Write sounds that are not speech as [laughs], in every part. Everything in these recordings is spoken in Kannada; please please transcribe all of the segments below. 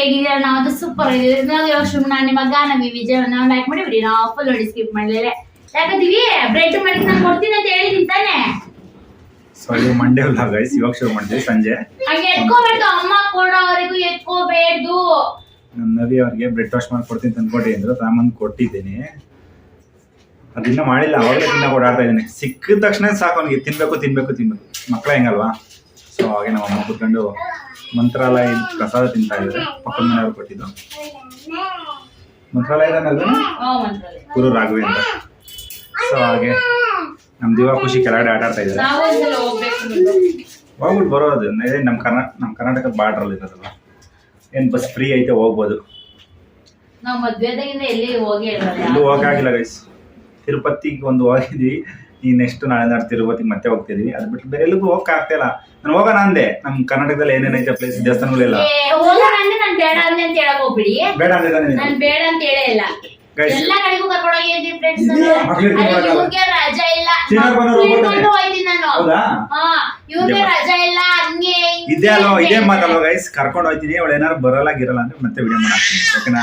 ಹೇಗಿದ್ದೀರಾ ನಾವಂತೂ ಸೂಪರ್ ಯೋಚನೆ ನಾನು ನಿಮ್ಮ ಗಾನ ಬಿ ವಿಜಯ ನಾವು ಮಾಡಿ ಮಾಡಿಬಿಡಿ ನಾವು ಫುಲ್ ನೋಡಿ ಸ್ಕಿಪ್ ಮಾಡಲಿಲ್ಲ ಯಾಕಂತೀವಿ ಬ್ರೆಡ್ ಮಾಡಿ ನಾನು ಕೊಡ್ತೀನಿ ಅಂತ ಹೇಳಿದ್ದೀನಿ ತಾನೆ. ಸೊ ಇದು ಮಂಡೇ ಅಲ್ಲ ಗೈಸ್ ಇವಾಗ ಶುರು ಮಾಡ್ತೀವಿ ಸಂಜೆ. ಹಂಗೆ ಎತ್ಕೋಬೇಕು ಅಮ್ಮ ಕೊಡೋವರೆಗೂ ಎತ್ಕೋಬೇಡ್ದು. ನಮ್ಮ ನವಿ ಅವ್ರಿಗೆ ಬ್ರೆಡ್ ವಾಶ್ ಮಾಡಿ ಕೊಡ್ತೀನಿ ತಂದ್ಕೊಟ್ಟಿ ಅಂದ್ರು ತಾಮಂದು ಕೊಟ್ಟಿದ್ದೀನಿ. ಅದಿನ್ನ ಮಾಡಿಲ್ಲ ಅವಾಗಲೇ ತಿನ್ನಕ್ಕೆ ಓಡಾಡ್ತಾ ಇದ್ದೀನಿ. ಸಿಕ್ಕಿದ ತಕ್ಷಣ ಸಾಕು ಅವ್ನಿಗೆ. ತಿನ್ಬೇಕು ತಿನ್ಬೇಕು ತಿನ್ಬೇಕು. ಮಕ್ಳ ಹೆಂಗಲ್ವಾ? ಸೊ ಹಾಗೆ ನಮ್ಮ ಅಮ್ಮ ಕೂತ್ಕೊಂಡು ಮಂತ್ರಾಲಯ ಪ್ರಸಾದ ತಿಂತಾ ಇದ್ದಾರೆ ಪಕ್ಕದ ಮನೆಯವ್ರು ಕೊಟ್ಟಿದ್ದು. ಮಂತ್ರಾಲಯದನಲ್ವ ಓ ಮಂತ್ರಾಲಯ. ಗುರು ರಾಘವೇಂದ್ರ. ಸೊ ಹಾಗೆ ನಮ್ಮ ದಿವಾ ಖುಷಿ ಕೆಳಗಡೆ ಆಟ ಆಡ್ತಾ ಇದ್ದಾರೆ ಹೋಗ್ಬಿಟ್ಟು ಬರೋದು. ನಮ್ ನಮ್ಮ ಕರ್ನಾ ನಮ್ಮ ಬಾರ್ಡರ್ ಅಲ್ಲಿ ಇರೋದಲ್ಲ ಏನು ಬಸ್ ಫ್ರೀ ಐತೆ ಹೋಗ್ಬೋದು. ಎಲ್ಲೂ ಹೋಗಾಗಿಲ್ಲ ಗೈಸ್ ತಿರುಪತಿಗೆ ಒಂದು ಹೋಗಿದ್ವಿ. ಈಗ ನೆಕ್ಸ್ಟ್ ನಾಳೆ ನಾಡ್ ತಿರುಪತಿ ಮತ್ತೆ ಹೋಗ್ತಿದೀವಿ. ಅದ್ ಬಿಟ್ಟು ಬೇರೆ ಎಲ್ಲಿಗೂ ಹೋಗಕ್ ಆಗ್ತಾ ಇಲ್ಲ. ನಾನು ಹೋಗೋಣ ಅಂದೆ. ನಮ್ಮ ಕರ್ನಾಟಕದಲ್ಲಿ ಏನೇನೈತೆ ಪ್ಲೇಸ್ ದೇವಸ್ಥಾನಗಳೆಲ್ಲ? ನಾನು ಬೇಡ ಅಂದೆ ಅಂತ ಹೇಳಕ್ ಹೋಗ್ಬಿಡಿ. ಬೇಡ ನಾನು? ಅಂತ ಹೇಳೇ ಇಲ್ಲ. Guys. ಎಲ್ಲಾ ಕಡೆಗೂ ಕರ್ಕೊಂಡೋಗಿ ಇದ್ದೀವಿ ಫ್ರೆಂಡ್ಸ್ ಮಕ್ಳಿಗೆ ಕರ್ಕೊಂಡ್ ಹೋಗಲ್ಲ. ಇವ್ರಿಗೆ ರಜಾ ಇಲ್ಲ. ಶನಿವಾರ ಬಂದ್ರೆ ಮಕ್ಳು ಹೋಗ್ತಾರೆ. ಹೋಯ್ತೀನಿ ನಾನು. ಹೌದಾ? ಹಾ ಇವ್ರಿಗೆ ಇದೇ ರಜಾ ಇಲ್ಲ. ಹಂಗೆ ಹಿಂಗೆ ಇದೇ ಅಲ್ವಾ? ಅಂತ ಇದೇ ಹೇಳ್ತಾರೆ. ಮಾತಲ್ವ ಗೈಸ್ ಕರ್ಕೊಂಡು ಹೋಗ್ತೀನಿ ಅವಳು ಏನಾರು ಬರಲ್ಲ ಗಿರಲ್ಲ ಅಂದ್ರೆ ಮತ್ತೆ ವಿಡಿಯೋ ಮಾಡ್ತೀನಿ ಓಕೆನಾ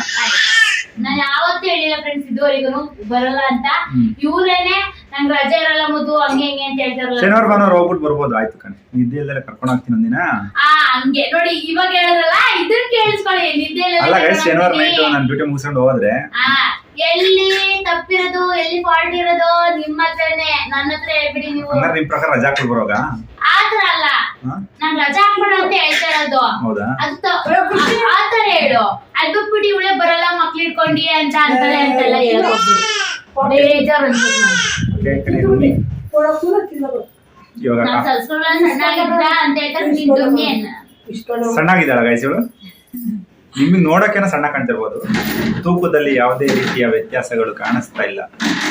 ನಾನು ಯಾವತ್ತೂ ಹೇಳಿಲ್ಲ ಫ್ರೆಂಡ್ಸ್ ಇದುವರೆಗೂ ಬರಲ್ಲ ಅಂತ. ಹ್ಮ್. ಇವ್ರೇನೆ ನಂಗ್ ರಜೆ ಇರಲ್ಲ ಮುದ್ದು ಹಂಗೆ ಹಿಂಗೆ ಅಂತ ಹೇಳ್ತಾರಲ್ಲ. ಶನಿವಾರ ಭಾನುವಾರ ಹೋಗ್ಬಿಟ್ಟು ಬರ್ಬೋದು. ಆಯ್ತು ಕಣೆ. ನಿದ್ದೆ ಇಲ್ದಲೆ ಕರ್ಕೊಂಡು ಹೋಗ್ತೀನಿ ಒಂದಿನ. ಆ ಹಂಗೆ. ನೋಡಿ ಇವಾಗ ಹೇಳಿದ್ರಲ್ಲ ಕೇಳಿಸ್ಕೊಳ್ಳಿ. ನಿದ್ದೆ ಅಲ್ಲ ಗೈಸ್ ಕರ್ಕೊಂಡ್ ಶನಿವಾರ ಹೋಗ್ತೀನಿ. ನೈಟ್ ನಾನು ಡ್ಯೂಟಿ ಮುಗಿಸ್ಕೊಂಡು ಹೋದ್ರೆ ಆ, ಎಲ್ಲಿ ತಪ್ಪಿರೋದು ಎಲ್ಲಿ ಫಾಲ್ಟ್ ಇರೋದು ನಿಮ್ಮ ಹತ್ರನೇ ನನ್ನ ಹತ್ರ ಹೇಳ್ಬಿಡಿ ನೀವು. ಹಂಗಾರೆ ನಿಮ್ ಪ್ರಕಾರ ರಜಾ ಹಾಕ್ಬಿಟ್ಟು ಬರೋಗ? ಆತರ ಅಲ್ಲ? ನಾನ್ ರಜಾ ಹಾಕ್ಬೇಡ ಅಂತ ಹೇಳ್ತಾ ಇರೋದು. ಹೌದಾ? ಅದು ತ- ಆ- ಆತರ ಹೇಳು. ಅದು ಬಿಟ್ಬಿಟ್ಟು ಇವಳೆ ಬರಲ್ಲ ಮಕ್ಳು ಇಟ್ಕೊಂಡಿ ಅಂತ ಅಂತೆಲ್ಲ ಹೇಳಕ್ ಹೋಗ್ಬಿಡಿ ಬೇಜಾರ್ ಬನ್ನಿ ಇವಾಗ ಸಣ್ಣಾಗಿದ್ದಾಳ ಗೈಸ್ ಇವಳು? ನಿಮಗೆ ನೋಡೋಕೆನ ಸಣ್ಣ ಕಾಣ್ತಿರ್ಬೋದು. ತೂಕದಲ್ಲಿ ಯಾವುದೇ ರೀತಿಯ ವ್ಯತ್ಯಾಸಗಳು ಕಾಣಿಸ್ತಾ ಇಲ್ಲ.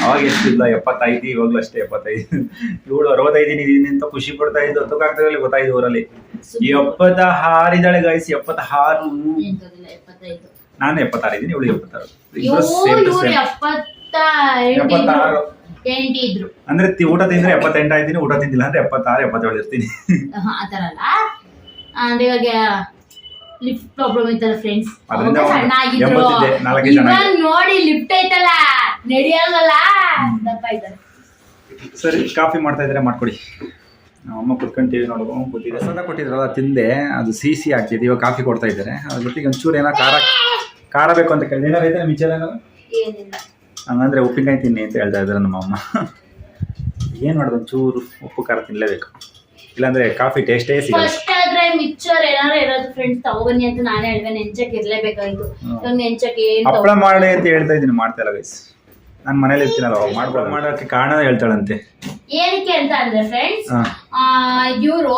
ಅವಾಗ ಎಷ್ಟಿಲ್ಲ ಎಪ್ಪತ್ತೈದು ಇವಾಗಲೂ ಅಷ್ಟೇ ಎಪ್ಪತ್ತೈದು. ಇವಳು ಅರವತ್ತೈದು ಇದೀನಿ ಅಂತ ಖುಷಿ ಪಡ್ತಾ ಇದ್ದು ತೂಕಾಗ್ತದಲ್ಲಿ ಗೊತ್ತಾಯ್ತು ಊರಲ್ಲಿ. ಎಪ್ಪತ್ತ ಹಾರಿದಾಳೆ ಗಾಯಿಸಿ ಎಪ್ಪತ್ತ ಹಾರು ನಾನು ಎಪ್ಪತ್ತಾರು ಇದ್ದೀನಿ ಇವಳು ಎಪ್ಪತ್ತಾರು. ಇಬ್ಬರು ಸೇಮ್ ಟು ಸೇಮ್. ಎಪ್ಪತ್ತಾರು. ಎಂಟು ಇದ್ರು. ಅಂದ್ರೆ ಊಟ ತಿಂದ್ರೆ ಎಪ್ಪತ್ತೆಂಟು ಆಯ್ತೀನಿ ಊಟ ತಿಂದಿಲ್ಲ ಅಂದ್ರೆ ಎಪ್ಪತ್ತಾರು ಎಪ್ಪತ್ತೇಳು ಇರ್ತೀನಿ. ಆ ಥರ ಅಲ್ಲ? ಅಂದ್ರೆ ಇವಾಗ ಲಿಫ್ಟ್ ಪ್ರಾಬ್ಲಮ್ ಇತ್ತಲ್ಲ ಫ್ರೆಂಡ್ಸ್ ಅದ್ರಿಂದ ಎಂಬತ್ತಿದೆ, ನಾಲ್ಕೇ ಜನ ಇವಾಗ ನೋಡಿ ಲಿಫ್ಟ್ ಐತಲ್ಲ ನಡೆಯಲ್ವಲ್ಲ? ದಪ್ಪ ಇದ್ದಾರೆ. ಸರಿ ಕಾಫಿ ಮಾಡ್ತಾ ಇದ್ರೆ ಮಾಡ್ಕೊಡಿ. ನಮ್ಮ ಅಮ್ಮ ಕುತ್ಕೊಂಡು ಟಿವಿ ನೋಡ್ಕೊಂಡು ಕೂತಿದ್ದೆ ಪ್ರಸಾದ ಕೊಟ್ಟಿದ್ರಲ್ಲ ತಿಂದೆ ಅದು ಸಿ ಸಿ ಆಗ್ತಿದೆ ಇವಾಗ ಕಾಫಿ ಕೊಡ್ತಾ ಇದ್ದಾರೆ. ಅದ್ರ ಜೊತೆಗೆ ಒಂಚೂರು ಏನೋ ಖಾರ ಖಾರ ಬೇಕು ಅಂತ ಕೇಳಿ ಏನಾರು ಐತೆ ಮಿಚ್ಚರ್ ಏನಾರು ಏನಿಲ್ಲ. ಹಂಗಂದ್ರೆ ಉಪ್ಪಿನಕಾಯಿ ತಿನ್ನಿ ಅಂತ ಹೇಳ್ತಾ ಇದ್ದಾರೆ ನಮ್ಮ ಅಮ್ಮ. ಏನ್ ಮಾಡೋದು ಒಂಚೂರು ಉಪ್ಪು ಖಾರ ತಿನ್ನಲೇಬೇಕು ಇಲ್ಲಾಂದ್ರೆ ಕಾಫಿ ಟೇಸ್ಟೇ ಸಿಗಲ್ಲ. ಫಸ್ಟ್ ಆದ್ರೆ ಮಿಕ್ಚರ್ ಏನಾರ ಇರೋದು ಫ್ರೆಂಡ್ಸ್ ತಗೊಬನ್ನಿ ಅಂತ ನಾನೇ ಹೇಳ್ದೆ ನೆಂಚಕ್. ಇವಾಗ ಏನ್ ಹಪ್ಪಳ ಮಾಡಿ ಅಂತ ಹೇಳ್ತಾ ಇದ್ದೀನಿ ಮಾಡ್ತಾ ಇಲ್ಲ ಗೈಸ್ ನಾನು ಮನೇಲಿ ಇರ್ತೀನಲ್ಲ ಅವಾಗ ಮಾಡ್ಬೋದು ಮಾಡೋಕೆ ಕಾರಣ ಹೇಳ್ತಾಳಂತೆ. ಏನಕ್ಕೆ ಅಂತ ಅಂದ್ರೆ ಫ್ರೆಂಡ್ಸ್ ಇವರು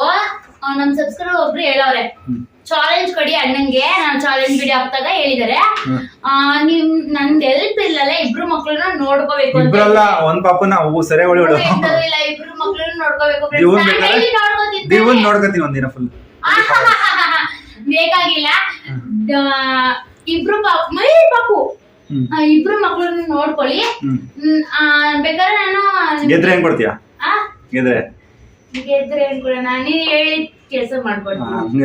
ನಮ್ ಸಬ್ಸ್ಕ್ರೈಬರ್ ಒಬ್ರು ಹೇಳವ್ರೆ ಹ್ಮ್. ಚಾಲೆಂಜ್ ಕೊಡಿ ಅಣ್ಣಂಗೆ. ನಾನು ಚಾಲೆಂಜ್ ವಿಡಿಯೋ ಹಾಕ್ದಾಗ ಹೇಳಿದಾರೆ. ಆ, ನಿಮ್ ನಂದ್ ಹೆಲ್ಪ್ ಇಲ್ಲಲ್ಲ ಇಬ್ರು ಮಕ್ಳನ್ನ ನೋಡ್ಕೋಬೇಕು ಅಂತ ಇಬ್ರಲ್ಲ ಒಂದ್ ಪಾಪನ ಅವು ಸರಿಯಾಗಿ ಹೊಳಿ ಇಲ್ಲ ಇಬ್ರು ಮಕ್ಳನ್ನ ನೋಡ್ಕೋಬೇಕು friends. ದಿವ್ನ್ ನಾನ್ ಬೇಕಾದ್ರೆ? daily ನೋಡ್ಕೊತಿದ್ದೆ. ದಿವನ್ ನೋಡ್ಕೊತೀನಿ ಒಂದಿನ ಫುಲ್ ಬೇಕಾಗಿಲ್ಲ ದ- ಇಬ್ರು ಪಾಪು ಮೈ ಪಾಪು. ಹ್ಮ್. ಆ, ಇಬ್ರು ಮಕ್ಳನ್ನ ನೋಡ್ಕೊಳ್ಳಿ. ಹ್ಮ್. ಹ್ಮ್, ಆ, ಬೇಕಾದ್ರೆ ನಾನು ಗೆದ್ರೆ ಹೆಂಗ್ ಕೊಡ್ತೀಯಾ? ಆ, ಗೆದ್ರೆ? ನೀನ್ ಹೇಳಿ ಕೆಲಸ ಮಾಡ್ಬೋದು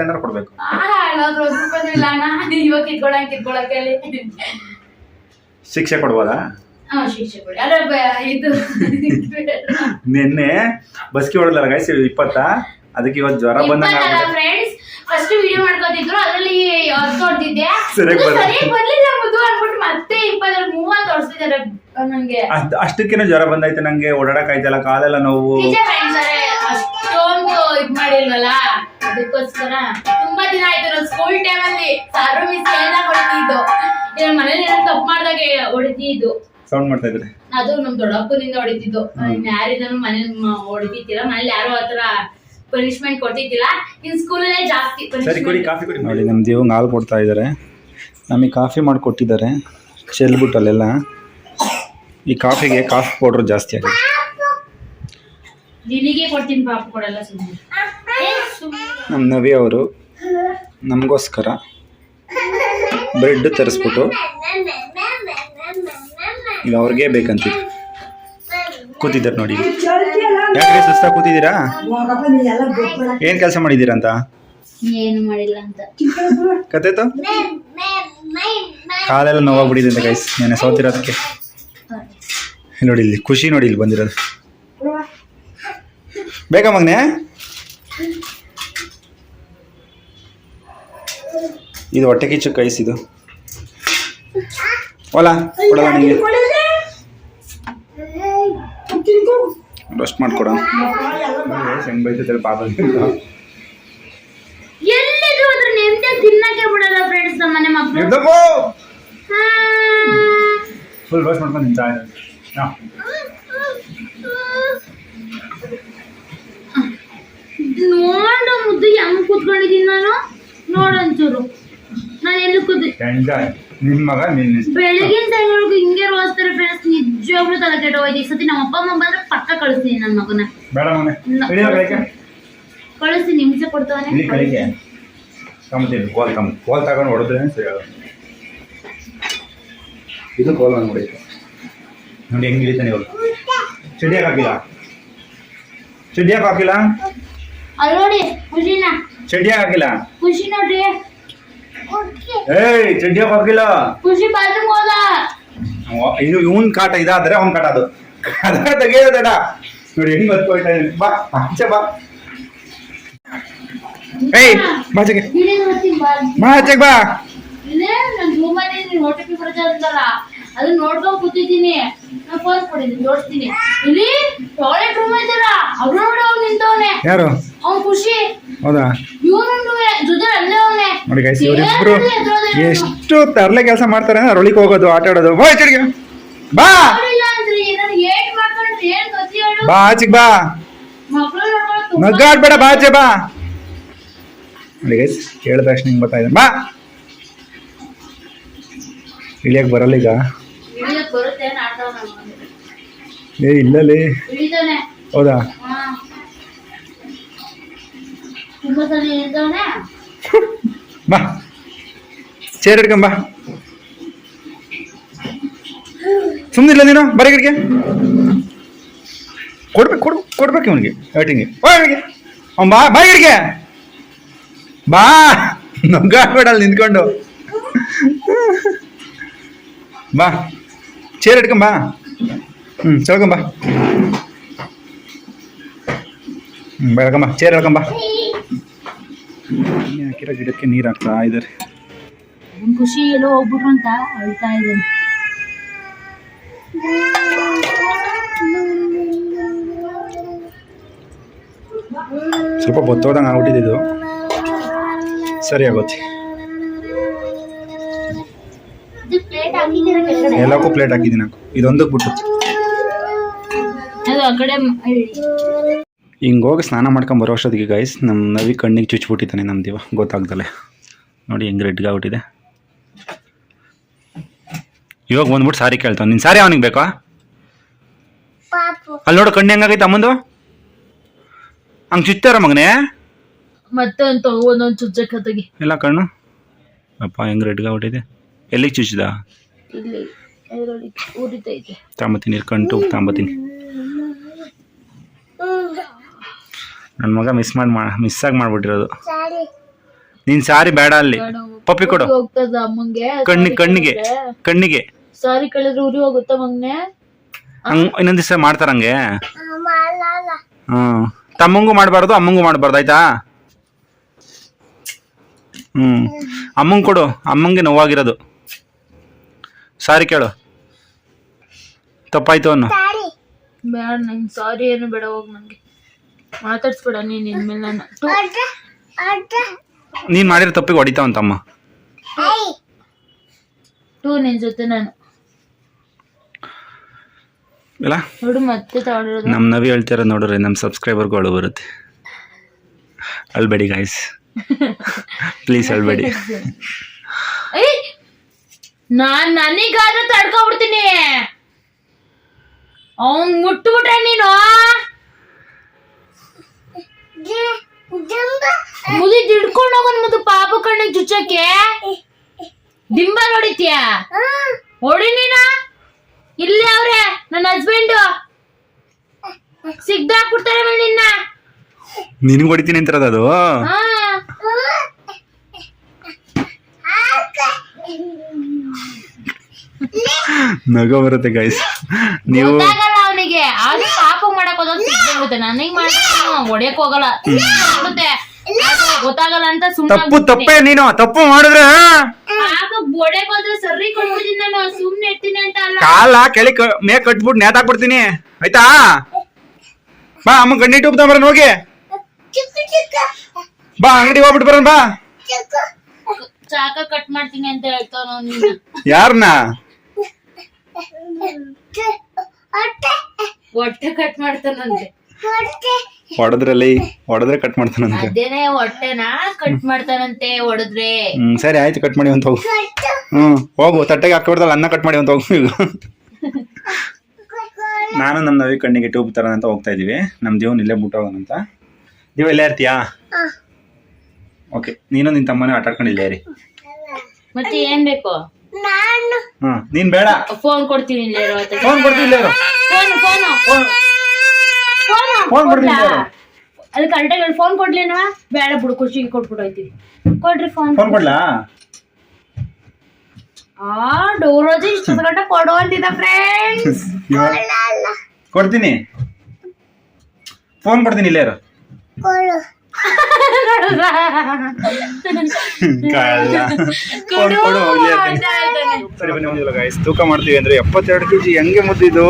ಏನಾರು ಕೊಡ್ಬೇಕು. ಆ, ನಾಲ್ಕು ರೂಪಾಯಿ ಇಲ್ಲ ಅಣ್ಣ. ಇವಾಗ ಕಿತ್ಕೊಳಕ್ ಕಿತ್ಕೊಳಕ್ ಹೇಳಿ. ಶಿಕ್ಷೆ ಕೊಡ್ಬೋದಾ? ಹಾ ಶಿಕ್ಷೆ ಕೊಡಿ. ಅದ್ರ ಬ- ಇದು. ನಿನ್ನೆ ಬಸ್ಕಿ ಹೊಡೆದಲ್ಲ ಗೈಸ್ ಇಪ್ಪತ್ತ? ಅದಕ್ಕೆ ಇವತ್ತು ಜ್ವರ ಬಂದಂಗ ಫ್ರೆಂಡ್ಸ್ ಫಸ್ಟ್ ವಿಡಿಯೋ ಮಾಡ್ಕೊತಿದ್ರು ಅದರಲ್ಲಿ ಹತ್ತು ಹೊಡ್ದಿದ್ದೆ ಸರಿಯಾಗ್ ಬರ್ಲಿಲ್ಲ. ಸರಿಯಾಗಿ ಬರ್ಲಿಲ್ಲ ಮುದ್ದು ಅನ್ಬಿಟ್ಟು ಮತ್ತೆ ಇಪ್ಪತ್ತರ ಮೂವತ್ತು ಹೊಡ್ಸಿದಾರೆ ನಂಗೆ ಅಷ್ಟ್ ಅಷ್ಟಕ್ಕೇನೆ ಜ್ವರ ಬಂದೈತೆ ನಂಗೆ ಓಡಾಡಕ್ ಆಯ್ತಲ್ಲ ಕಾಲೆಲ್ಲ ನೋವು. ನಿಜ ಫ್ರೆಂಡ್ಸ್ ಅಷ್ಟೊಂದು ಇದ್ ಮಾಡಿಲ್ವಲ್ಲ? ಅದಕ್ಕೋಸ್ಕರ ತುಂಬಾ ದಿನ ಆಯ್ತು ನಾನು ಸ್ಕೂಲ್ ಟೈಮ್ ಅಲ್ಲಿ. ಸಾರು ಮಿಸ್ ಎಲ್ಲ ಹೊಡಿತಿದ್ದು. ಇವಾಗ ಮನೇಲಿ ಏನೋ ತಪ್ಪು ಮಾಡ್ದಾಗ ಹೊಡಿತಿದ್ದು. ಸೌಂಡ್ ಮಾಡ್ತಾ ಇದ್ರೆ? ಅದು ನಮ್ ದೊಡ್ಡಪ್ಪನಿಂದ ಹೊಡಿತಿದ್ದು. ಯಾರಿದ್ರು ಮನೇಲಿ ಹೊಡಿತಿದ್ದಿಲ್ಲ. ಮನೇಲಿ ಯಾರು ಆತರ ಪನಿಷ್ಮೆಂಟ್ ಕೊಡ್ತಿದ್ದಿಲ್ಲ ಇನ್ ಸ್ಕೂಲಲ್ಲೇ ಜಾಸ್ತಿ ಸರಿ ಕೊಡಿ ಕಾಫಿ ಕೊಡಿ ನೋಡಿ ನಮ್ಮ ದೇವಂಗೆ ಹಾಲು ಕೊಡ್ತಾ ಇದ್ದಾರೆ ನಮಗೆ ಕಾಫಿ ಮಾಡಿ ಕೊಟ್ಟಿದ್ದಾರೆ ಚೆಲ್ಬಿಟ್ಟು ಅಲ್ಲೆಲ್ಲ ಈ ಕಾಫಿಗೆ ಕಾಫಿ ಪೌಡ್ರ್ ಜಾಸ್ತಿ ಆಗಿದೆ ನಿನಗೆ ಕೊಡ್ತೀನಿ ಪಾಪ ಕೊಡಲ್ಲ ಸುಮ್ಮನೆ ನಮ್ಮ ನವಿ ಅವರು ನಮಗೋಸ್ಕರ ಬ್ರೆಡ್ ತರಿಸ್ಬಿಟ್ಟು ಈಗ ಅವ್ರಿಗೆ ಬೇಕಂತಿದ್ರು ಕೂತಿದ್ದಾರೆ ನೋಡಿ. ಯಾಕೆ ಸುಸ್ತಾಗಿ ಕೂತಿದ್ದೀರಾ? ಏನು ಕೆಲಸ ಮಾಡಿದ್ದೀರಾ ಅಂತ? ಏನು ಮಾಡಿಲ್ಲ ಅಂತ. ಕತೆತು ಕಾಲೆಲ್ಲ ನೋವಾಗ್ಬಿಟ್ಟಿದೆ ಅಂತ ಗೈಸ್ ನೆನೆ ಸೋತಿರೋದಕ್ಕೆ. ನೋಡಿ ಇಲ್ಲಿ ಖುಷಿ ನೋಡಿ ಇಲ್ಲಿ ಬಂದಿರೋದು. ಬೇಗ ಮಗನೆ? ಇದು ಹೊಟ್ಟೆ ಕಿಚ್ಚು ಕೈಸ್ ಇದು. ಓಲಾ ಕೊಡಲ್ಲ ನಿಮಗೆ ರೋಸ್ಟ್ ಮಾಡ್ಕೊಡ ಹೆಂಗ್ ಬೈತೈತೆ ಪಾಪ ಎಲ್ಲಿದ್ರು ಅದ್ರ ನೆಮ್ಮದಿ ತಿನ್ನಕ್ಕೆ ಬಿಡಲ್ಲ ಫ್ರೆಂಡ್ಸ್ ನಮ್ಮ ಮನೆ ಮಕ್ಕಳು ಫುಲ್ ವಾಶ್ ಮಾಡ್ಕೊಂಡು ನಿಂತ ನೋಡು ಮುದ್ದು ಹೆಂಗ್ ಕೂತ್ಕೊಂಡಿದ್ದೀನಿ ನಾನು. ನೋಡಂಚೂರು ಎಂಜಾಯ್ ನಿಮ್ಮ ಮಗ ನಿನ್ನ ಇಷ್ಟ. ಬೆಳಗಿನ ಟೈಮ್ವರೆಗೂ ಹಿಂಗೆ ರೋಸ್ತಾರೆ ಫ್ರೆಂಡ್ಸ್ ನಿಜವಾಗ್ಲೂ ತಲೆ ಕೆಟ್ಟೋಯ್ತು ಈ ಸತಿ ನಮ್ಮ ಅಪ್ಪ ಅಮ್ಮ ಬಂದ್ರೆ ಪಕ್ಕ ಕಳಿಸ್ತೀನಿ ನನ್ನ ಮಗನ. ಬೇಡ ಮನೆ ಇಲ್ಲ. ಹಿಡಿಯೋ ಕಳಿಕೆ ಕಳಿಸ್ತೀನಿ ನಿಮಿಷ ಕೊಡ್ತಾನೆ. ಕೋಲ್ ಕಮ್ ಕೋಲ್ ತಗೊಂಡು ಹೊಡೆದ್ರೆ ಸರಿ ಆಗೋದು. ಇದು ಕೋಲ್ ಹೊಡಿತು ನೋಡಿ ಹೆಂಗೆ ಹಿಡಿತಾನೆ ಇವಾಗ. ಚಡಿಯಾಕ ಹಾಕಿಲ್ಲ? ಅಲ್ಲಿ ನೋಡಿ ಖುಷಿನ. ಚಡಿಯಾಕ ಹಾಕಿಲ್ಲ? ಖುಷಿ ನೋಡ್ರಿ. ಏಯ್ ಚಡ್ಡಿ ಹೋಗಿಲ್ಲ ಖುಷಿ ಬಾತ್ರೂಮ್ ಹೋದ. ಇದು ಇವನ್ ಕಾಟ ಇದಾದ್ರೆ ಅವ್ನ್ ಕಾಟ ಅದು. ತೆಗೆಯೋದಡ ನೋಡಿ ಹೆಂಗ್ ಬಾ ಆಚೆ ಬಾ. ಏಯ್ ಬಾಚೆಗೆ ಬಾ ಬಾ. ಆಚೆಗೆ ಬಾ. ಇಲ್ಲೇ ನನ್ನ ರೂಮಲ್ಲಿ ಅದನ್ನ ನೋಡ್ಕೊಂಡ್ ಕೂತಿದ್ದೀನಿ. ನಾನು ಫೋನ್ ಕೊಡಿದ್ದೀನಿ ನೋಡ್ತೀನಿ. ಇಲ್ಲಿ ಟಾಯ್ಲೆಟ್ ರೂಮ್ ಐತಲ್ಲ ಅವ್ರು ನೋಡಿ ಅವ್ನು ನಿಂತವನೆ. ಯಾರು? ಅವ್ನ್ ಖುಷಿ. ಹೌದಾ? ಇವನು ಜೊತೆ ಅಲ್ಲೇ ನೋಡಿ ಗೈಸ್ ಇವರಿಬ್ರು ಎಷ್ಟು ತರಲೆ ಕೆಲಸ ಮಾಡ್ತಾರೆ ಅಂದ್ರೆ ರೊಳಿಗೆ ಹೋಗೋದು ಆಟ ಆಡೋದು. ಬಾ ಚಡಿಗೆ ಬಾ. ಬಾ ಆಚೆಗೆ ಬಾ. ನಗ್ಗಾಡ್ಬೇಡ ಬಾ ಆಚೆ ಬಾ. ನೋಡಿ ಗೈಸ್ ಕೇಳಿದ ತಕ್ಷಣ ಹಿಂಗೆ ಬರ್ತಾ ಇದ್ದಾನೆ ಬಾ. ಇಳಿಯಕ್ ಬರಲ್ಲ ಈಗ. ಏ ಇಲ್ಲಲೇ ಹಿಡಿತಾನೆ ಹೌದಾ? ತುಂಬಾ ಸಲ ಬಾ. ಚೇರ್ ಹಿಡ್ಕೊಂಬ ಸುಮ್ಮನಿಲ್ಲ ನೀನು ಬರೀ ಗಿಡಿಗೆ ಕೊಡ್ಬೇಕು, ಕೊಡ್, ಕೊಡ್ಬೇಕು ಇವನಿಗೆ ಓ ಇವನಿಗೆ. ಅವ್ನು ಬಾ ಬಾ ಗಿಡಿಗೆ ಬಾ. ನುಗ್ಗಾಡ್ಬೇಡಲ್ಲ ನಿಂತ್ಕೊಂಡು. ಬಾ. ಚೇರ್ ಹಿಡ್ಕೊಂಬ ಹ್ಞೂ ಚಳ್ಕೊಂಬ ಹ್ಞೂ ಬೆಳ್ಕೊಂಬ ಚೇರ್ ಹೇಳ್ಕೊಂಬ ಹಾಕಿರೋ ಗಿಡಕ್ಕೆ ನೀರು ಹಾಕ್ತಾ ಇದ್ದಾರೆ. ಖುಷಿ ಎಲ್ಲೋ ಹೋಗ್ಬಿಟ್ರು ಅಂತ ಅಳ್ತಾ ಇದ್ದಾನೆ. ಸ್ವಲ್ಪ ಬತ್ತೋದಂಗೆ ಆಗ್ಬಿಟ್ಟಿದೆ ಇದು. ಸರಿ ಆಗುತ್ತೆ. ಎಲ್ಲಕ್ಕೂ ಪ್ಲೇಟ್ ಹಾಕಿದ್ದೀನಿ ಹಾಕು ಇದೊಂದಕ್ಕೆ ಬಿಟ್ಟು ಅದು ಆ ಕಡೆ. ಹಿಂಗೆ ಹೋಗಿ ಸ್ನಾನ ಮಾಡ್ಕೊಂಡು ಬರೋ ಅಷ್ಟೊತ್ತಿಗೆ ಗೈಸ್ ನಮ್ಮ ನವಿ ಕಣ್ಣಿಗೆ ಚುಚ್ಬಿಟ್ಟಿದ್ದಾನೆ ನಮ್ಮ ದಿವ ಗೊತ್ತಾಗ್ದಲೆ. ನೋಡಿ ಹೆಂಗೆ ರೆಡ್ಗಾಗ್ಬಿಟ್ಟಿದೆ ಇವಾಗ ಬಂದ್ಬಿಟ್ಟು ಸಾರಿ ಕೇಳ್ತಾನೆ ನಿನ್ನ ಸಾರಿ ಅವನಿಗೆ ಬೇಕಾ? ಅಲ್ಲಿ ನೋಡು ಕಣ್ಣು ಹೆಂಗಾಗೈತೆ ಅಮ್ಮಂದು? ಹಂಗೆ ಚುಚ್ತಾರ ಮಗನೇ? ಮತ್ತೆ ಒಂದೊಂದು ಚುಚ್ಚಕ್ಕೆ ಇಲ್ಲ ಕಣ್ಣು. ಅಪ್ಪ ಹೆಂಗೆ ರೆಡ್ಗಾಗ್ಬಿಟ್ಟಿದೆ ಎಲ್ಲಿಗೆ ಚುಚ್ಚಿದ? ತಾಂಬತ್ತೀನಿ ಕಣ್ಣು ತಾಂಬತ್ತೀನಿ. ನನ್ನ ಮಗ ಮಿಸ್ ಮಾಡಿ ಮಾ ಆಗಿ ಮಾಡ್ಬಿಟ್ಟಿರೋದು. ನೀನ್ ಸಾರಿ ಬೇಡ ಅಲ್ಲಿ. ಪಪ್ಪಿ ಕೊಡು. ಹೋಗ್ತದ ಅಮ್ಮಂಗೆ. ಕಣ್ಣಿಗೆ. ಕಣ್ಣಿಗೆ ಕಣ್ಣಿಗೆ. ಸಾರಿ ಕಳೆದ್ರೆ ಉರಿ ಹೋಗುತ್ತಾ ಮಗ್ನೆ? ಹಂಗ್ ಇನ್ನೊಂದ್ ದಿವಸ ಮಾಡ್ತಾರಂಗೆ ಹ್ಮ್ ತಮ್ಮಂಗೂ ಮಾಡ್ಬಾರ್ದು ಅಮ್ಮಂಗೂ ಮಾಡಬಾರ್ದು ಆಯ್ತಾ? ಹ್ಮ್. ಅಮ್ಮಂಗ್ ಕೊಡು ಅಮ್ಮಂಗೆ ನೋವಾಗಿರೋದು. ಸಾರಿ ಕೇಳು. ತಪ್ಪಾಯ್ತು ಅನ್ನು. ಬೇಡ ನಂಗೆ ಸಾರಿ ಏನು ಬೇಡ ಹೋಗ್ ನಂಗೆ. ಮಾತಾಡ್ಸ್ಬೇಡ ನೀನ್ ಇನ್ಮೇಲೆ ನಾನು ನೀನ್ ಮಾಡಿರೋ ತಪ್ಪಿಗೆ ಹೊಡಿತಾವಂತಮ್ಮ ಟೂ ನಿನ್ ಜೊತೆ ನಾನು. ಇಲ್ಲ? ನೋಡು ಮತ್ತೆ ತಗೊಂಡಿರೋದು. ನಮ್ಮ ನವಿ ಹೇಳ್ತಿರೋ ನೋಡ್ರಿ ನಮ್ಮ ಸಬ್ಸ್ಕ್ರೈಬರ್ಗೂ ಅಳು ಬರುತ್ತೆ. ಅಳ್ಬೇಡಿ ಗಾಯ್ಸ್ ಪ್ಲೀಸ್ ಅಳ್ಬೇಡಿ. ಏಯ್! ನಾನ್ ನನಗಾದ್ರೂ ತಡ್ಕೊಬಿಡ್ತೀನಿ. ಅವ್ನ್ ಮುಟ್ಬಿಟ್ರೆ ನೀನು. ಮುದಿ ಹಿಡ್ಕೊಂಡು ಹೋಗೋಣ ಮತ್ತು ಪಾಪು ಕಣ್ಣಿಗೆ ಚುಚ್ಚಕ್ಕೆ. ದಿಂಬಲ್ ಹೊಡಿತೀಯ ಹೊಡಿ ಇಲ್ಲಿ ಅವ್ರೆ ನನ್ನ ಹಸ್ಬೆಂಡ್ ಸಿಗ್ದಾಕ್ಬಿಡ್ತಾರೆ ಮೇಲೆ ನಿನ್ನ. ನಿನ್ಗೆ ಹೊಡಿತೀನಿ ಅಂತಿರೋದು ಅದು? ಹಾ. ನಗ ಬರುತ್ತೆ ಗೈಸ್ ನೀವು ಅವನಿಗೆ. ಅದು ಪಾಪ ಮಾಡಕ್ ಹೋದಾಗ ನನಗೆ ನನಗ್ ಮಾಡ್ತಾನೆ ಹೊಡಿಯಕ್ ಹೋಗಲ್ಲ. ಬಿಡುತ್ತೆ ಗೊತ್ತಾಗಲ್ಲ ಅಂತ ತಪ್ಪು ಸುಮ್ಮನೆ ತಪ್ಪೇ ನೀನು. ತಪ್ಪು ಮಾಡಿದ್ರೆ ಹೊಡೆಯಕ್ ಹೋದ್ರೆ ನಾನು. ಇರ್ತೀನಿ ಅಂತ ಅಲ್ಲ. ಕಾಲ ಕೆಳಿ ಮೇ ಕಟ್ಬಿಟ್ಟು ನೇತಾಕ್ಬಿಡ್ತೀನಿ ಆಯ್ತಾ? ಬಾ ಅಮ್ಮ ಗಂಡಿ ಟೂಪ್ ತಗೊಂಬರೋಣ ಹೋಗಿ. ಬಾ ಅಂಗಡಿ ಹೋಗ್ಬಿಟ್ಟು ಬರೋಣ ಬಾ. ಚಾಕ ಕಟ್ ಮಾಡ್ತೀನಿ ಅಂತ ಹೇಳ್ತಾವ ನೀನು. ಯಾರನ್ನ ಹೊಟ್ಟೆ ಕಟ್ ಮಾಡ್ತಾನಂತೆ. ಹೊಡೆದ್ರಲ್ಲಿ ಹೊಡೆದ್ರೆ ಕಟ್ ಮಾಡ್ತಾನಂತೆ. ಅದೇನೆ ಹೊಟ್ಟೆನ ಕಟ್ ಮಾಡ್ತಾನಂತೆ ಹೊಡೆದ್ರೆ. ಹ್ಮ್ ಸರಿ ಆಯ್ತು ಕಟ್ ಮಾಡಿ ಅಂತ ಹೋಗು. ಹ್ಮ್ ಹೋಗು ತಟ್ಟೆಗೆ ಹಾಕೊಡ್ದಲ್ಲ ಅನ್ನ ಕಟ್ ಮಾಡಿ ಅಂತ ಹೋಗು ಈಗ. ನಾನು ನಮ್ಮ ನವಿ ಕಣ್ಣಿಗೆ ಟ್ಯೂಬ್ ತರೋಣ ಅಂತ ಹೋಗ್ತಾ ಇದೀವಿ ನಮ್ಮ ದೇವನ್ ಇಲ್ಲೇ ಬಿಟ್ಟು ಹೋಗೋಣ ಅಂತ. ನೀವು ಇಲ್ಲೇ ಇರ್ತೀಯಾ? ಓಕೆ ನೀನು ನಿನ್ನ ತಮ್ಮನೇ ಆಟ ಆಡ್ಕೊಂಡು ಇಲ್ಲೇ ಇರಿ. ಮತ್ತೆ ಏನ್ ಬೇಕು? ಹ್ಮ್ ನೀನ್ ಬೇಡ. ಫೋನ್ ಕೊಡ್ತೀನಿ ಇಲ್ಲೇ ಇರೋ ಫೋನ್ ಕೊಡ್ತೀನಿ ಇಲ್ಲೇ ಇರು. Phone phone phone phone phone ಕೊಡ್ತೀನಿ ಇಲ್ಲೇ ಇರು. ಅದು ಕರೆಕ್ಟಾಗಿ ಫೋನ್ ಕೊಡ್ಲೇನವ ಬೇಡ ಬಿಡು ಖುಷಿಗೆ ಕೊಟ್ಬಿಟ್ಟು ಹೋಯ್ತೀವಿ ಕೊಡ್ರಿ ಫೋನ್ ಫೋನ್ ಕೊಡ್ಲಾ? ಆ ಡೋರೋಜಿ ಇಷ್ಟು ಗಂಟೆ ಕೊಡು ಅಂತಿದ್ದ ಫ್ರೆಂಡ್ಸ್ [laughs] ಇವಾಗ ಕೊಡ್ತೀನಿ. ಫೋನ್ ಕೊಡ್ತೀನಿ ಇಲ್ಲೇ ಇರು. ಕೊಡು. ಸರಿ ಬನ್ನಿ ಒಂದಿಲ್ಲ ಗಾಯ್ಸ್ ತೂಕ ಮಾಡ್ತೀವಿ ಅಂದ್ರೆ ಎಪ್ಪತ್ತೆರಡು ಕೆ ಜಿ ಹೆಂಗೆ ಮುದ್ದಿದ್ದು?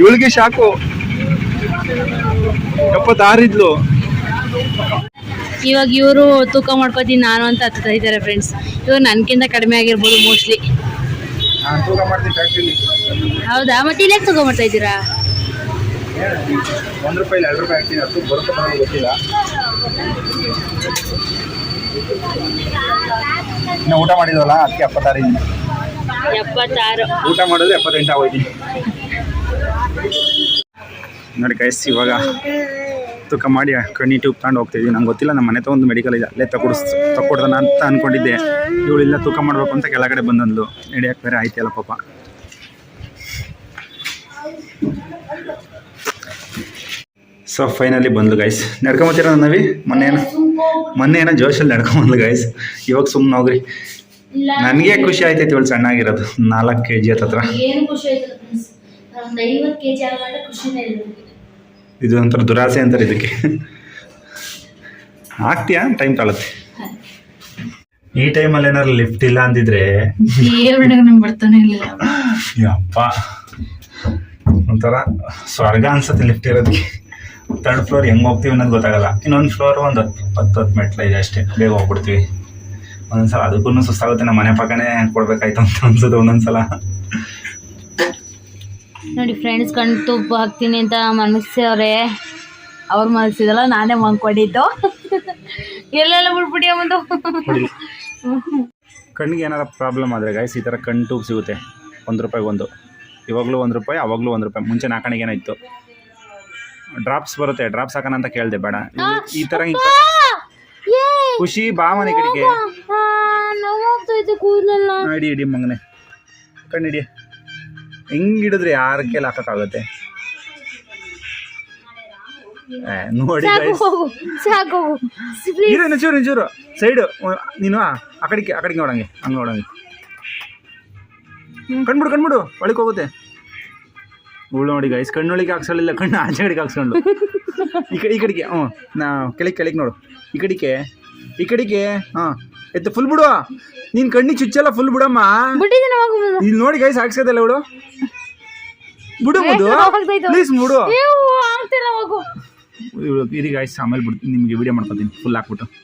ಇವಳಿಗೆ ಶಾಕು. ಎಪ್ಪತ್ತಾರು ಇದ್ಲು ಇವಾಗ ಇವರು ತೂಕ ಮಾಡ್ಕೋತೀನಿ ನಾನು ಅಂತ ಹತ್ತಾ ಇದ್ದಾರೆ ಫ್ರೆಂಡ್ಸ್ ಇವರು ನನ್ಕಿಂತ ಕಡಿಮೆ ಆಗಿರ್ಬೋದು ಮೋಸ್ಟ್ಲಿ ಹೌದಾ? ಮತ್ತೆ ಇಲ್ಲೇ ತೂಕ ಮಾಡ್ತಾ ಇದ್ದೀರಾ? ಒಂದು ರೂಪಾಯಿ ಎರಡು ರೂಪಾಯಿ ಹಾಕ್ತೀನಿ ಅದು ಬರುತ್ತೆ ನನಗೆ ಗೊತ್ತಿಲ್ಲ. ಇನ್ನು ಊಟ ಮಾಡಿದ್ವಲ್ಲ ಅದಕ್ಕೆ ಎಪ್ಪತ್ತಾರು ಎಪ್ಪತ್ತಾರು. ಊಟ ಮಾಡಿದ್ರೆ ಎಪ್ಪತ್ತೆಂಟು ಆಗೋಯ್ತೀನಿ. ನೋಡಿ ಕೈಸ್ ಇವಾಗ ತೂಕ ಮಾಡಿ ಕಣ್ಣಿ ಟ್ಯೂಬ್ ತಗೊಂಡು ಹೋಗ್ತಿದ್ವಿ ನಂಗೆ ಗೊತ್ತಿಲ್ಲ ನಮ್ಮ ಮನೆ ಒಂದು ಮೆಡಿಕಲ್ ಇದೆ ಅಲ್ಲೇ ತಗೊಡಿಸ್ ತಗೊಡ್ದಾನ ಅಂತ ಅಂದ್ಕೊಂಡಿದ್ದೆ ಇವಳಿಲ್ಲ ತೂಕ ಮಾಡಬೇಕು ಅಂತ ಕೆಳಗಡೆ ಬಂದಂದ್ಲು ನಡೆಯಕ್ಕೆ ಬೇರೆ ಆಯ್ತಲ್ಲ ಪಾಪ. ಸೊ ಫೈನಲಿ ಬಂದ್ಲು ಗೈಸ್ ನಡ್ಕೊಂಬತ್ತೀರ ನನ್ನವಿ ಮೊನ್ನೆ ಏನೋ ಮೊನ್ನೆ ಏನೋ ಜೋಶಲ್ಲಿ ನಡ್ಕೊಂಬಂದ್ಲು ಗೈಸ್ ಇವಾಗ ಸುಮ್ಮನೆ ಹೋಗ್ರಿ ನನಗೆ ಖುಷಿ ಆಯ್ತೈತಿ ಇವಳು ಸಣ್ಣಾಗಿರೋದು. ನಾಲ್ಕು ಕೆ ಜಿ ಇಲ್ಲ ಇದು ಒಂಥರ ದುರಾಸೆ ಅಂತಾರೆ ಇದಕ್ಕೆ. ಆಗ್ತೀಯಾ? ಟೈಮ್ ತಾಳುತ್ತೆ ಈ ಟೈಮಲ್ಲಿ ಏನಾದ್ರು ಲಿಫ್ಟ್ ಇಲ್ಲ ಅಂದಿದ್ರೆ ಯಪ್ಪ. ಒಂಥರ ಸ್ವರ್ಗ ಅನ್ಸತ್ತೆ ಲಿಫ್ಟ್ ಇರೋದಕ್ಕೆ. ತರ್ಡ್ ಫ್ಲೋರ್ ಹೆಂಗೆ ಹೋಗ್ತೀವಿ ಅನ್ನೋದು ಗೊತ್ತಾಗಲ್ಲ. ಇನ್ನೊಂದು ಫ್ಲೋರ್ ಒಂದು ಹತ್ತು ಹತ್ತು ಹತ್ತು ಮೆಟ್ಲ ಇದೆ ಅಷ್ಟೇ. ಬೇಗ ಹೋಗ್ಬಿಡ್ತೀವಿ. ಒಂದೊಂದ್ಸಲ ಅದಕ್ಕೂ ಸುಸ್ತಾಗುತ್ತೆ ನಮ್ಮ ಮನೆ ಪಕ್ಕನೇ ಕೊಡ್ಬೇಕಾಯ್ತು ಅಂತ ಅನ್ಸುತ್ತೆ ಒಂದೊಂದ್ಸಲ. ನೋಡಿ ಫ್ರೆಂಡ್ಸ್ ಕಣ್ ತುಪ್ಪ ಹಾಕ್ತೀನಿ ಅಂತ ಮನಸ್ಸವ್ರೆ ಅವ್ರು. ಮನಸ್ಸಿದಲ್ಲ ನಾನೇ ಮಂಕೊಂಡಿದ್ದು ಎಲ್ಲೆಲ್ಲ ಬಿಡ್ಬಿಡಿ ಒಂದು ಕಣ್ಣಿಗೆ ಏನಾರ ಪ್ರಾಬ್ಲಮ್ ಆದರೆ ಗಾಯ್ಸ್ ಈ ಥರ ಕಣ್ಣು ಟೂಬ್ ಸಿಗುತ್ತೆ. ಒಂದು ರೂಪಾಯಿಗೆ ಒಂದು ಇವಾಗಲೂ ಒಂದು ರೂಪಾಯಿ ಅವಾಗಲೂ ಒಂದು ರೂಪಾಯಿ. ಮುಂಚೆ ನಾಲ್ಕಣಿಗೆ ಏನಾಯ್ತು? ಡ್ರಾಪ್ಸ್ ಬರುತ್ತೆ. ಡ್ರಾಪ್ಸ್ ಹಾಕೋಣ ಅಂತ ಕೇಳಿದೆ ಬೇಡ. ಈ ತರ ಹಿಂಗ್ ಖುಷಿ ಭಾವನೆ ಮನೆ ಕಡೆಗೆ ಇಡಿ ಇಡಿ ಮಗನೆ. ಕಣ್ಣು ಹಿಡಿ. ಹೆಂಗ್ ಹಿಡಿದ್ರೆ ಯಾರ ಕೈಲಿ ಹಾಕೋಕ್ಕಾಗುತ್ತೆ? ನೋಡಿ ಇರು ನಿಜೂರು ನಿಜೂರು ಸೈಡು ನೀನು ಆ ಕಡೆಗೆ ಆ ಕಡೆಗೆ ನೋಡಂಗೆ ಹಂಗೆ ನೋಡಂಗೆ ಕಣ್ಬಿಡು ಕಣ್ಬಿಡು ಒಳಗೆ ಹೋಗುತ್ತೆ. ಉಳ್ಳು ನೋಡಿ ಗೈಸ್ ಕಣ್ಣೊಳಗೆ ಹಾಕ್ಸಲಿಲ್ಲ ಕಣ್ಣು ಆಚೆ ಕಡೆಗೆ ಹಾಕ್ಸ್ಕೊಂಡು. ಈ ಕಡೆ ಈ ಕಡೆಗೆ ಹ್ಞೂ. ನಾ ಕೆಳಗೆ ಕೆಳಗೆ ನೋಡು. ಈ ಕಡೆಗೆ ಈ ಕಡೆಗೆ ಹಾಂ. ಎತ್ತು ಫುಲ್ ಬಿಡು ನೀನು ಕಣ್ಣಿ ಚುಚ್ಚಲ್ಲ ಫುಲ್ ಬಿಡಮ್ಮ. ಇಲ್ಲಿ ನೋಡಿ ಗೈಸ್ ಹಾಕ್ಸೋದಲ್ಲ ಬಿಡು. ಬಿಡು ಮುದು ಪ್ಲೀಸ್ ಬಿಡು ಇರಿ ಗೈಸ್ ಆಮೇಲೆ ಬಿಡ್ತೀನಿ ನಿಮಗೆ ವಿಡಿಯೋ ಮಾಡ್ಕೊತೀನಿ. ಫುಲ್ ಹಾಕ್ಬಿಟ್ಟು.